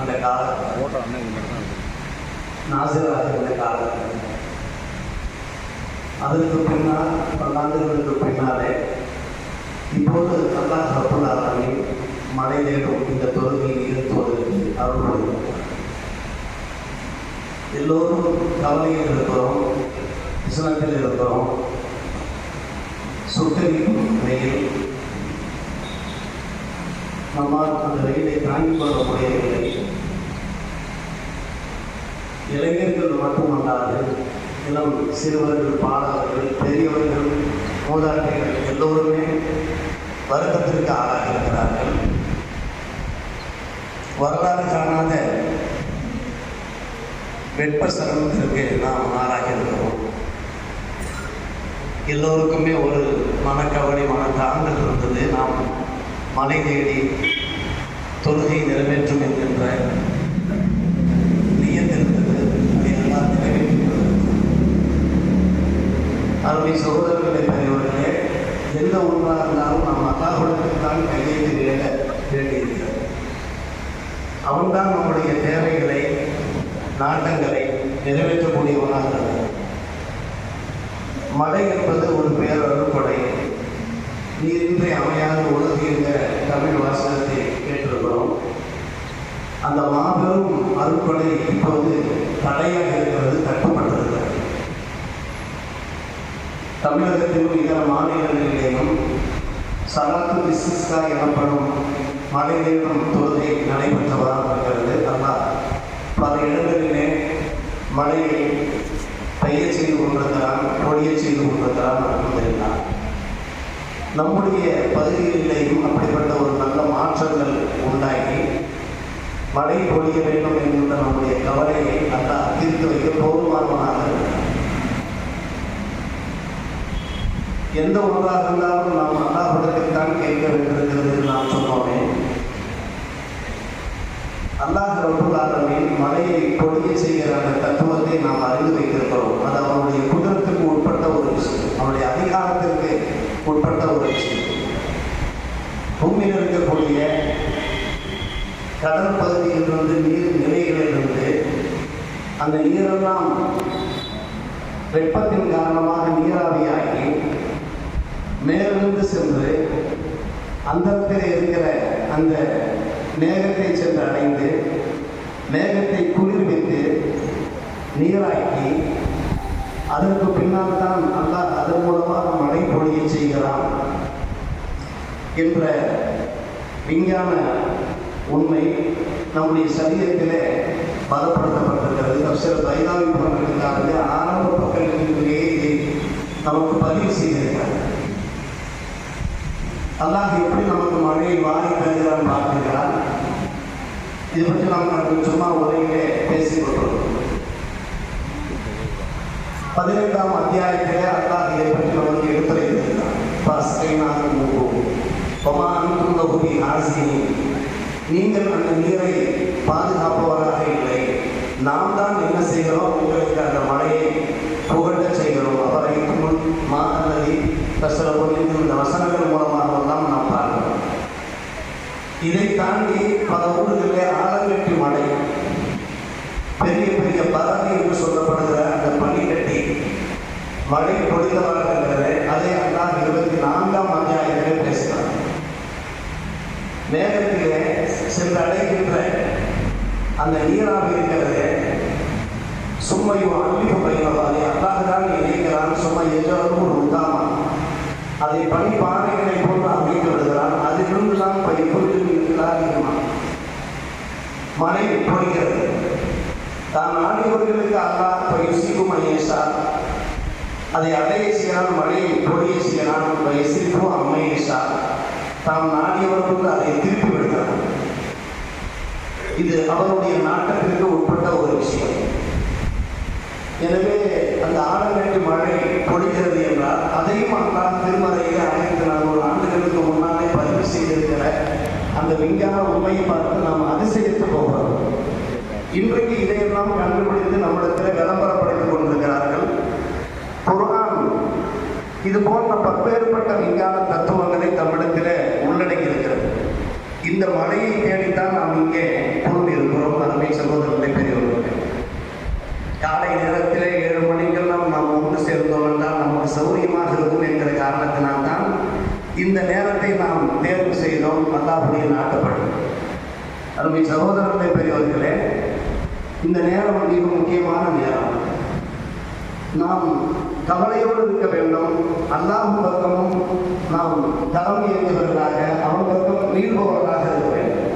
அந்த காலத்தில் ஃபோட்டோ அண்ணன் இந்த மாதிரி தான் இருக்கு. நாசிராஜனுடைய காலத்தில் அதற்கு பின்னால் பல்லாண்டுகளுக்கு பின்னாலே இப்போது அல்லாஹ் ரப்புல் மழை நேரும் இந்த தொழுகையில் இருப்பதற்கு அருள். எல்லோரும் கவலையில் இருக்கிறோம் விசனத்தில் இருக்கிறோம். சுட்டரிக்கும் வெயில் நம்மால் அந்த வெயிலை தாங்கிக் கொள்ள முடியவில்லை இளைஞர்கள் மட்டுமல்லாது இளம் சிறுவர்கள் பாடகர்கள் பெரியவர்கள் மூதாட்டிகள் எல்லோருமே வருத்தத்திற்கு ஆளாகியிருக்கிறார்கள் வரலாறு காணாத வெப்ப சிரமத்திற்கு நாம் ஆளாகியிருக்கிறோம் எல்லோருக்குமே ஒரு மனக்கவலை மனத்தாங்கல் இருந்தது. மலை தேடி தொழுகை நிறைவேற்றும் என்கின்ற நியந்திருந்தது அதை எல்லாம் நிறைவேற்றுகிறது அருமை சகோதரர்களை பெரியவர்களே எந்த ஒன்றாக இருந்தாலும் நாம் அல்லாஹுடனுக்கு தான் கையெழுத்து வேண்ட வேண்டியிருக்கிறது. அவன்தான் நம்முடைய தேவைகளை நாட்டங்களை நிறைவேற்றக்கூடியவனாக இருக்கிறான் மழை என்பது ஒரு பேரரும் மாபெரும் இப்போது தடையாக இருக்கிறது தட்டுப்பட்டிருக்கிறது தமிழகத்திலும் இதர மாநிலங்களிலேயும் சரத்து பிசிஸ்கா எனப்படும் மழை தொழுகை நடைபெற்று இருக்கிறது அல்லாஹ் பல இடங்களிலே மழையை பெய்ய செய்து கொண்டிருக்கிறான் பொழிய செய்து கொண்டிருக்கிறான் அல்ஹம்துலில்லாஹ் நம்முடைய பகுதிகளிலேயும் அப்படிப்பட்ட ஒரு நல்ல மாற்றங்கள் உண்டாகி மழை பொழிய வேண்டும் என்கின்ற நம்முடைய கவலையை அல்லா தீர்த்து வைக்க போதுமானவனாக எந்த ஒன்றாக இருந்தாலும் நாம் அல்லாஹிடத்தில் கேட்க வேண்டியிருக்கிறது என்று நாம் சொன்னோமே. அல்லாஹ் ரபுல் மழையை மலையை பொழிய செய்கிற அந்த தத்துவத்தை நாம் அறிந்து வைத்திருக்கிறோம். அது அவனுடைய குதிரத்துக்கு உட்பட்ட ஒரு விஷயம். அவனுடைய அதிகாரத்திற்கு உட்பட்ட ஒரு விஷயம். பூமியில் இருக்கக்கூடிய கடல் பகுதியிலிருந்து நீர் நிலைகளிலிருந்து அந்த நீரெல்லாம் வெப்பத்தின் காரணமாக நீராவியாகி மேலிருந்து சென்று அந்தத்தில் இருக்கிற அந்த மேகத்தை சென்று அடைந்து மேகத்தை குளிர்வித்து நீராக்கி அதற்கு பின்னால் தான் அல்லாஹ் அதன் மூலமாக மழை பொழிய செய்கிறான் என்ற விஞ்ஞான உண்மை நம்முடைய சரீரத்திலே பலப்படுத்தப்பட்டிருக்கிறது. சில பைதாவி போன்றதுக்காக ஆரம்ப பக்கங்களிலேயே இதை நமக்கு பதிவு செய்திருக்கிறார் அல்லாஹ் எப்படி நமக்கு மழையை வாங்கி தருகிறான் பார்க்கிறான் இது பற்றி நாம் சும்மா உரையிலே பேசிக் கொண்டிருக்கிறோம். பதினைந்தாம் அத்தியாயத்திலே அல்லாஹ் இதை பற்றி நமக்கு எடுத்துரைத்திருக்கிறான். பஸ்கைனாக மூக்கும் ஒமானுக்கும் லகுபி ஆசினி நீங்கள் அந்த நீரை பாதுகாப்பவராக இல்லை. நாம் தான் என்ன செய்கிறோம்? உங்களுக்கு அந்த மழையை புகட்ட செய்கிறோம். அவரை முன் மா அல்லது கசர இந்த வசனங்கள் மூலமாக தான் நாம் பார்க்கிறோம். இதை தாண்டி பல ஊர்களிலே ஆலங்கட்டி மழை பெரிய பெரிய பறவை என்று சொல்லப்படுகிற அந்த பனிக்கட்டி மழை பொழிந்தவர்கள் அதை அல்லாஹ் இருபத்தி நான்காம் அத்தியாயத்திலே பேசுகிறார் மேகத்திலே சென்று அடைகின்ற அந்த நீராக இருக்கிறது. சும்மையும் அன்பு பயிரவாதே அல்லாஹான் தான் இணைக்கிறான் சும்மா எஜரும் ஒரு அதை பனி பாறைகளை போன்று அமைத்து விடுகிறான். அதிலிருந்து தான் பைப்பொழுது இருக்கிறார் மழை பொழிகிறது. தான் ஆடியவர்களுக்கு அல்லாஹ் பயிர்சிக்கும் ஐயேசா அதை அடைய செய்கிறான் மழையை பொழிய செய்கிறான் பயிர்சிக்கும் அம்மையேசா தாம் நாடியவர்களுக்கு அதை திருப்பி விடுகிறான் இது அவருடைய நாட்டத்திற்கு உட்பட்ட ஒரு விஷயம். எனவே அந்த ஆலங்கட்டி மழை பொழிகிறது என்றால் அதையும் அல்லாஹ் திருமறையில் ஆயிரத்தி நானூறு ஆண்டுகளுக்கு முன்னாலே பதிவு செய்திருக்கிற அந்த விஞ்ஞான உண்மையை பார்த்து நாம் அதிசயித்து போகிறோம். இன்றைக்கு இதையெல்லாம் கண்டுபிடித்து நம்மிடத்தில் விளம்பரப்படுத்திக் கொண்டிருக்கிறார்கள். குரான் இது போன்ற பல்வேறுபட்ட விஞ்ஞான தத்துவங்களை தமிழத்தில் இந்த மழையை தேடித்தான் நாம் இங்கே கொண்டு இருக்கிறோம் அருமை சகோதரத்தை பெரியவர்கள் காலை நேரத்திலே ஏழு மணிக்கெல்லாம் நாம் ஒன்று சேர்ந்தோம் என்றால் நமக்கு சௌரியமாக இருக்கும் என்கிற காரணத்தினால் தான் இந்த நேரத்தை நாம் தேர்வு செய்தோம் மல்லாபுரிய நாட்டப்படும் அருமை சகோதரத்தை பெரியவர்களே இந்த நேரம் மிக முக்கியமான நேரம். நாம் கவலையோடு இருக்க வேண்டும். அல்லாஹ் பக்கமும் நாம் தரம் ஏறியவர்களாக அவன் பக்கம் நீள்பவர்களாக இருக்க வேண்டும்.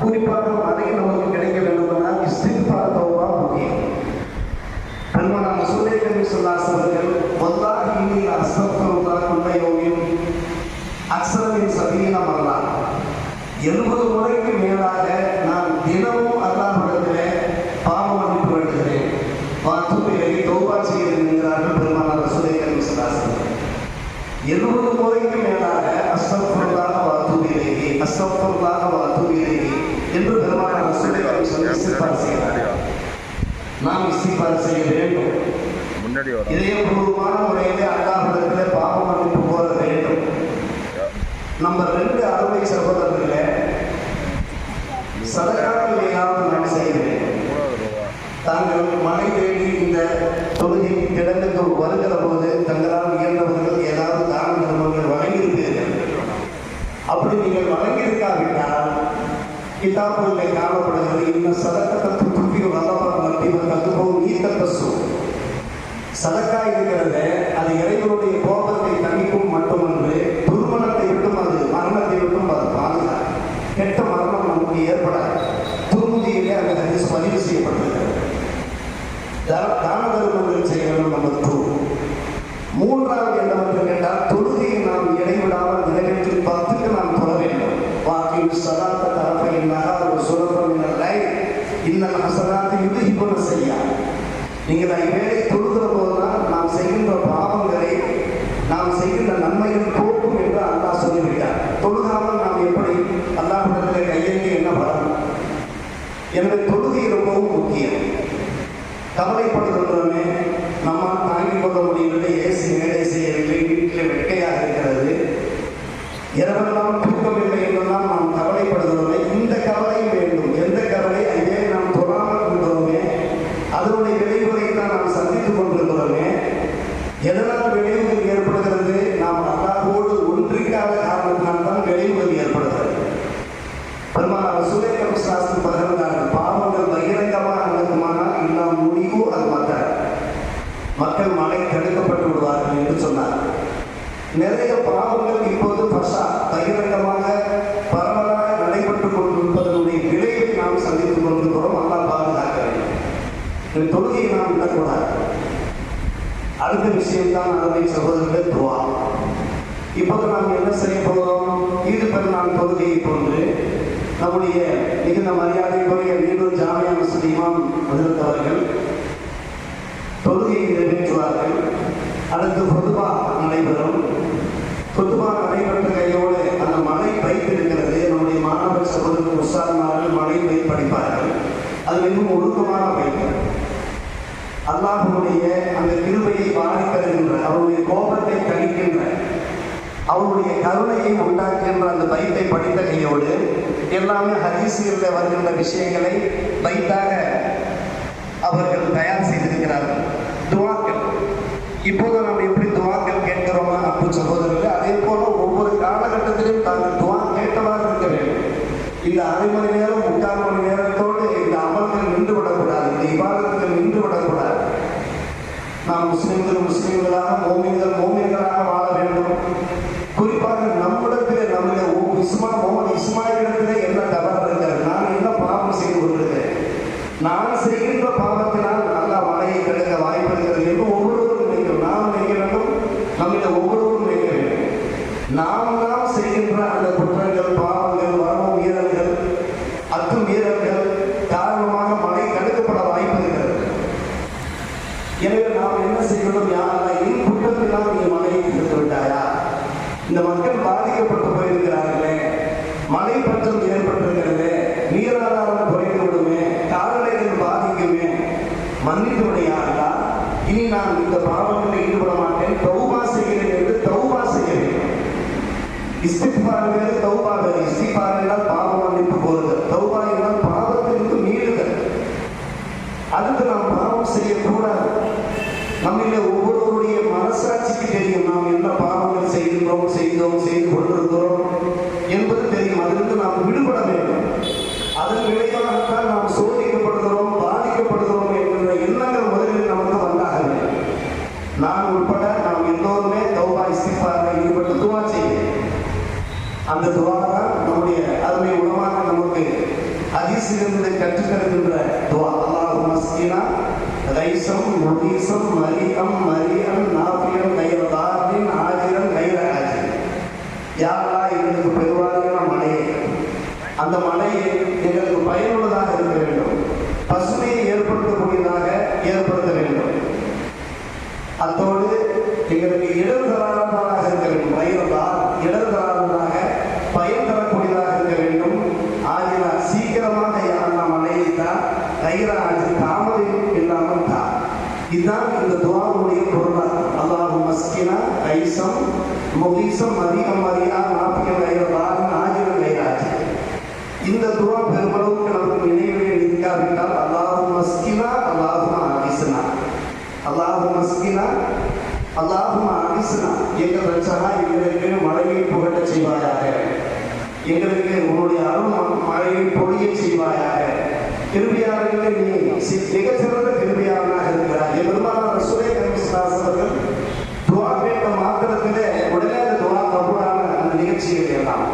குறிப்பாக மழை நமக்கு கிடைக்க வேண்டும் என்றால் இஸ்திஃபார் தௌபா முக்கியம். பெருமானார் சுலை சொல்லாசவர்கள் வல்லாஹி இன்னி அஸ்தக்ஃபிருல்லா குல்ல யௌமின். அக்ஸரமின் சபீன எழுபது முறை நாம் இஸ்திஃபார் செய்ய வேண்டும். முன்னாடி இதயபூர்வமான முறையிலே அல்லாஹ்விடத்திலே பாவ மன்னிப்பு கோர வேண்டும். நம்பர் ரெண்டு அறுவை சகோதரர்களே சதகாக்கள் ஏதாவது நான் செய்கிறேன் தாங்கள் மழை தேடி இந்த தொழுகை கிடங்குக்கு வருகிற போது தங்களால் இயன்றவர்கள் ஏதாவது தான தர்மங்கள் வழங்கியிருப்பீர்கள் அப்படி நீங்கள் வழங்கியிருக்காவிட்டால் கிதாபுகளிலே சதக்கா இருக்கிறது அது இறைவனுடைய கோபத்தை தணிக்கும் மட்டுமன்று துர்மணத்தை விட்டும் அது மரணத்தை விட்டும் அது பாதுகாக்கும். கெட்ட மரணம் நமக்கு ஏற்படாது. துர்முதியிலே அந்த ஹதீஸ் பதிவு செய்யப்பட்டிருக்கிறது. தான தர்மங்கள் செய்ய வேண்டும் நம்பர் மூன்றாவது என்னவென்று கேட்டால் தொழுகையை நாம் இடைவிடாமல் நிறைவேற்றி பத்துக்கு நாம் தொழ வேண்டும். வாக்கில் சதாத்த தரப்பை நகார் ஒரு சுரபம் இல்லை இன்னல் ஹசனாத்தை யுதிபுன செய்யா. நீங்கள் ஐவேளை தொழுகிற போது நாம் செய்கின்ற பாவங்களை நாம் செய்கின்ற நன்மைகள் போக்கும் என்று அல்லாஹ் சொல்லிவிட்டார் தொழுகாமல் நாம் எப்படி அல்லாஹ்விடத்தில் கையெழுந்து என்ன பலன் எனவே தொழுகை ரொம்பவும் முக்கியம். கவலைப்படுகின்றோமே நம்மால் தாங்கிக் கொள்ள முடியவில்லை ஏசி மேடை செய்யவில்லை வீட்டில் வெட்கையாக இருக்கிறது. இரவெல்லாம் தூக்கமில்லை என்றெல்லாம் நாம் கவலைப்படுகிறோமே இந்த கவலை வேண்டும். எந்த கவலை? ஐயே நாம் தொழாமல் கொண்டோமே அதனுடைய விலை தான் நாம் சந்தித்துக் கொண்டிருக்கிறோமே எதனால் விளைவுகள் ஏற்படுகிறது நாம் அல்லாஹோடு ஒன்றிக்காத காரணத்தினால் தான் விளைவுகள் ஏற்படுகிறது பெருமானார் சுலேகம் சாஸ்திரி பகிர்ந்தார்கள் பாவங்கள் பகிரங்கமாக நடக்குமானால் இல்லாம் முடிவு அது மக்கள் மக்கள் மழை தடுக்கப்பட்டு விடுவார்கள் என்று சொன்னார் நிறைய பாவங்கள் இப்போது பசா பகிரங்கமாக பரவலாக நடைபெற்றுக் கொண்டிருப்பதனுடைய விளைவை நாம் சந்தித்துக் கொண்டிருக்கிறோம் அல்லாஹ் பாதுகாக்க வேண்டும் இந்த தொழுகையை நாம் விடக்கூடாது அடுத்த விஷயம்தான் அருமை சகோதரர்களே துவா. இப்போது நாம் என்ன செய்ய போகிறோம்? ஈடு பெருநாள் பகுதியை போன்று நம்முடைய மிகுந்த மரியாதைக்குரிய வீடூர் ஜாமியா மசூதி இமாம் வந்திருந்தவர்கள் தொழுகையை நிறைவேற்றுவார்கள். அடுத்து பொதுவா நடைபெறும். பொதுவா நடைபெற்ற கையோடு அந்த மலை வைத்திருக்கிறது. நம்முடைய மாணவர் சகோதரர்கள் உற்சாகமார்கள் மலை வை படிப்பார்கள் அது மிகவும் ஒழுக்கமான வைப்பு. அல்லாஹ்வுடைய அந்த கிருபையை வாரி தருகின்ற அவருடைய கோபத்தை கழிக்கின்ற அவருடைய கருணையை உண்டாக்குகின்ற அந்த பைத்தை படித்த கையோடு எல்லாமே ஹதீசுகளில் வருகின்ற விஷயங்களை பைத்தாக அவர்கள் தயார் செய்திருக்கிறார்கள். துவாக்கள். இப்போது நாம் எப்படி துவாக்கள் கேட்கிறோமா அப்பு சகோதரர்கள் அதே போல ஒவ்வொரு காலகட்டத்திலும் தாங்கள் துவா கேட்டவாறு இருக்க வேண்டும். இந்த அரை மணி நேரம் முக்கால் மணி நேரத்தோடு இந்த அமல்கள் நின்று விடக்கூடாது இந்த விவாதத்தில் நின்று விடக்கூடாது நாம் முஸ்லிம்கள் முஸ்லிம்களாக மோமின்கள் மோமியர்களாக வாழ வேண்டும். குறிப்பாக நம்மிடத்திலே நம்முடைய இஸ்மா முகமது இஸ்மாயிலிடத்திலே என்ன தவறு இருக்கிறது? நான் என்ன பாவம் செய்து கொண்டிருக்கிறேன்? நான் செய்கின்ற பாவத்தினால் நல்லா மழையை கிடைக்க வாய்ப்பு இருக்கிறது என்று ஒவ்வொருவரும் நினைக்கிறோம். நாம் நினைக்க வேண்டும். நம்முடைய ஒவ்வொருவரும் நினைக்க வேண்டும். நாம் தான் செய்கின்ற அந்த குற்றங்கள் பாவங்கள் வரவு மீறல்கள் அத்து மீறல்கள் காரணமாக மழை தடுக்கப்பட வாய்ப்பு இருக்கிறது எனவே நாம் என்ன செய்யணும் யாரா என் குற்றத்தினால் நீ மழையை தடுத்து விட்டாயா இந்த மக்கள் பாதிக்கப்பட்டு போயிருக்கிறார்களே மழை பற்றம் ஏற்பட்டிருக்கிறது நீராதாரம் குறைந்து விடுமே கால்நடைகள் பாதிக்குமே மன்னித்து விடையாங்களா இனி நான் இந்த பாவங்களில் ஈடுபட மாட்டேன் தௌபா செய்கிறேன் என்று தௌபா செய்ய வேண்டும் இஸ்திஃபார் வேறு தௌபா வேறு இஸ்திஃபார் என்றால் பாவ மன்னிப்பு கோருதல். தௌபா என்றால் பாவத்திற்கு மீறுதல் அதுக்கு நாம் பாவம் செய்யக்கூடாது. நம்மில ஒவ்வொருவருடைய மனசாட்சிக்கு தெரியும். நாம் என்ன பாவங்கள் செய்கின்றோம் செய்தோம் செய்து கொண்டிருக்கிறோம். அந்த துவாரம் நம்முடைய அருமை உணவாக நமக்கு அதிசிலிருந்து கற்றுத்தருகின்ற துவா. அல்லாஹ் மஸ்கீனா ரைசம் முகீசம் மரியம் மரியம் நாபியம் கைர தாரின் ஆஜிரம் கைர ஆஜிரம் யாரா எங்களுக்கு பெருவாரியான மலையை அந்த மலையை எங்களுக்கு பயனுள்ளதாக இருக்க வேண்டும். பசுமையை ஏற்படுத்தக்கூடியதாக ஏற்படுத்த வேண்டும். அத்தோடு எங்களுக்கு இடர்தலானதாக இருக்க வேண்டும். கைசம் முகீசம் மதியம் மரியா நாப்பியம் கைரதான் நாஜிரம் கைராஜி இந்த துவா பெருமளவுக்கு நமக்கு நினைவில் இருக்காவிட்டால் அல்லாஹு மஸ்கினா அல்லாஹு ஆகிசனா அல்லாஹு மஸ்கினா அல்லாஹு ஆகிசனா எங்கள் ரச்சனா எங்களுக்கு மழையை புகட்ட செய்வாயாக எங்களுக்கு உன்னுடைய அருள் மழையை பொழிய செய்வாயாக கிருபியாளர்களே நீ மிகச்சிறந்த மிக கிருபியாளனாக இருக்கிறார் எதிர்பாரான ரசூலை கருமிஸ்லாசர்கள் துவா கேட்ட மாத்திரத்திலே உடனே அந்த துவா கபூலான அந்த நிகழ்ச்சிகள் எல்லாம்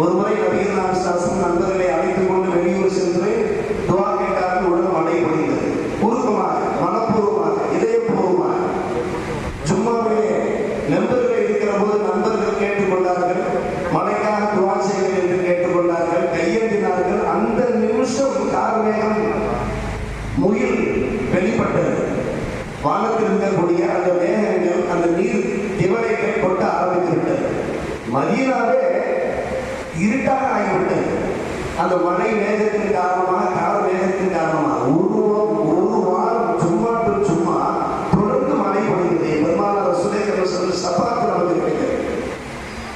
ஒரு முறை நாசாசம் நண்பர்களை அழைத்துக் கொண்டு வெளியூர் சென்று துவா கேட்டார்கள் உடல் மழை பொழிந்தது உருக்கமாக மனப்பூர்வமாக இதயபூர்வமாக சும்மாவே நண்பர்கள் இருக்கிற போது நண்பர்கள் கேட்டுக்கொண்டார்கள் மழைக்காக துவா செய்யுங்கள் என்று கேட்டுக்கொண்டார்கள் கையேந்தினார்கள் அந்த நிமிஷம் கார்மேகம் முகில் வெளிப்பட்டது வானத்தில் இருக்கக்கூடிய அந்த மேகங்கள் அந்த நீர் திவலைகள் கொட்ட ஆரம்பித்து விட்டது மதியனாவே இருட்டாக ஆகிவிட்டது அந்த மழை மேகத்தின் காரணமாக கால மேகத்தின் காரணமாக ஒரு வா- ஒரு வாரம் சும்மா to சும்மா தொடர்ந்து மழை பொழிந்தது பெருமான ரசுலேகர் சொல்லி சபாத்து நமக்கு கிடைக்கிறது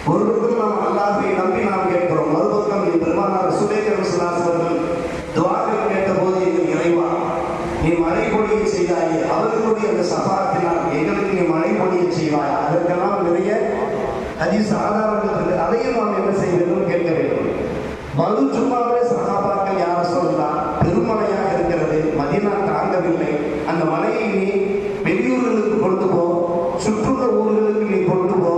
ஒரு பக்கம் நாம் அல்லாஹை நம்பி நாம் கேட்கிறோம் மறுபக்கம் நீ பெருமான ரசுலேகர் அவர்கள் துவாக்கள் கேட்டபோது எங்கள் இறைவா நீ மழை பொழிய செய்தாயே அவர்களுடைய அந்த சபாத்தினால் எங்களுக்கு நீ மழை பொழிய செய்வாய் அதற்கெல்லாம் நிறைய ஹதீஸ் ஆதாரங்கள் இருக்கு அதையும் நாம் என்ன செய்ய வேண்டும் கேட்க வேண்டும் மது சும்மாவே சகாபாக்கள் யார சொல்லலாம் பெருமழையாக இருக்கிறது மதினா தாங்கவில்லை அந்த மலையை நீ வெளியூர்களுக்கு கொண்டு போ சுற்றுள்ள ஊர்களுக்கு நீ கொண்டு போ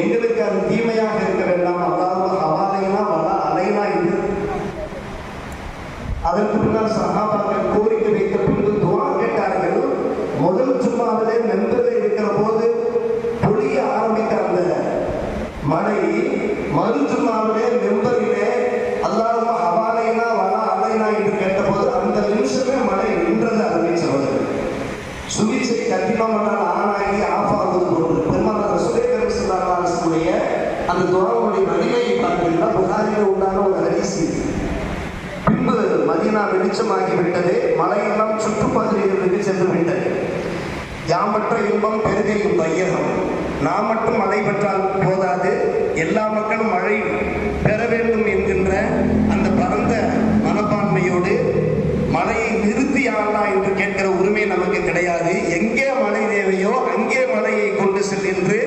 எங்களுக்கு அது தீமையாக இருக்க வேண்டாம் அதாவது அவாலைனா வள அலைனா என்று அதற்கு பின்னால் சகாபாக்கள் கோரிக்கை வைத்த பின்பு துவா கேட்டார்கள் முதல் சும்மாவிலே மென்பதில் இருக்கிற போது பொழிய ஆரம்பித்த அந்த மழை மறு சும்மாவிலே மெம்பரிலே அல்லாஹ் அவாலைனா வள அலைனா என்று கேட்டபோது அந்த நிமிஷமே மழை நின்றது அருமை சகோதரர் சுவிச்சை கட்டினோம்னால் ஆனாகி ஆஃப் ஆகுவது போன்று பெருமாள் சுரேகர் சுல்லாசனுடைய அந்த துறவுடைய வலிமையை பார்த்தீங்கன்னா புகாரில் உண்டான ஒரு ஹரிசி பின்பு வெளிச்சமாகிவிட்டது. மலையெல்லாம் சுற்றுப்பகுதியிலிருந்து சென்று விட்டது யாமற்ற இன்பம் பெருகையும் வையகம். நாம் மட்டும் மழை பெற்றால் போதாது. எல்லா மக்களும் மழை பெற வேண்டும் என்கின்ற அந்த பரந்த மனப்பான்மையோடு மழையை நிறுத்தி ஆளா என்று கேட்கிற உரிமை நமக்கு கிடையாது. எங்கே மழை தேவையோ அங்கே மழையை கொண்டு செல் என்று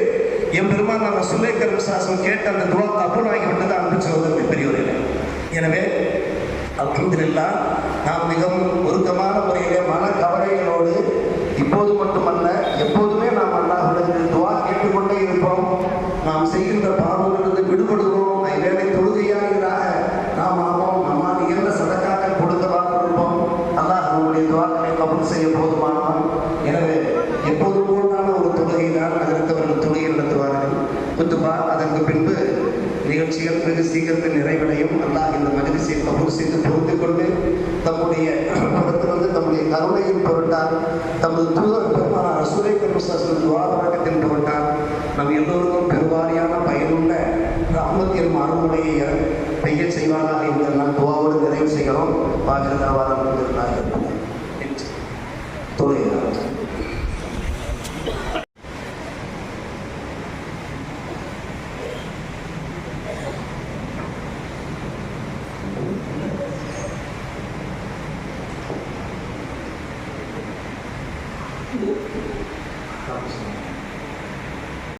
என் பெருமான் நம்ம சுலேக்கர் விசாசம் கேட்டு அந்த துவா கபூலாகிவிட்டது அன்பு சகோதரர்கள் பெரியவர்கள் எனவே அலமதுல்லா நாம் மிகவும் உருக்கமான முறையிலே மன கவலைகளோடு இப்போது மட்டுமல்ல எப்போதுமே நாம் அல்லாஹ்விடத்தில் துவா கேட்டுக்கொண்டே இருப்போம். நாம் செய்கின்ற பாவங்களிலிருந்து விடுபடுவோம். வேலை தொழுகையாகிறாக நாம் ஆவோம். நம்மால் இயன்ற சதக்காக்கள் கொடுத்தவாக இருப்போம் அல்லாஹ் நம்முடைய துவாக்களை கபல் செய்ய போதுமானவன். எனவே எப்போது போலான ஒரு தொழுகை தான் அதற்கு அவர்கள் தொழுகை நடத்துவார்கள். குத்துபா அதற்கு பின்பு நிகழ்ச்சிகள் வெகு சீக்கிரத்தில் நிறைவடையும். அல்லாஹ் இந்த மகிழ்ச்சி கபூல் செய்து பொறுத்து கொண்டு தம்முடைய புறத்திலிருந்து தம்முடைய கருணையின் பொருட்டால் தமது தூதர் பெருமான ரசூலை பெருமசாசன் துவாபரகத்தின் பொருட்டால் நம் எல்லோருக்கும் பெருவாரியான பயனுள்ள ராமத்தின் மறுமுறையை பெய்ய செய்வாராக என்று நான் துவாவோடு நிறைவு செய்கிறோம். பாஜகவாரம் தொழுகிறார்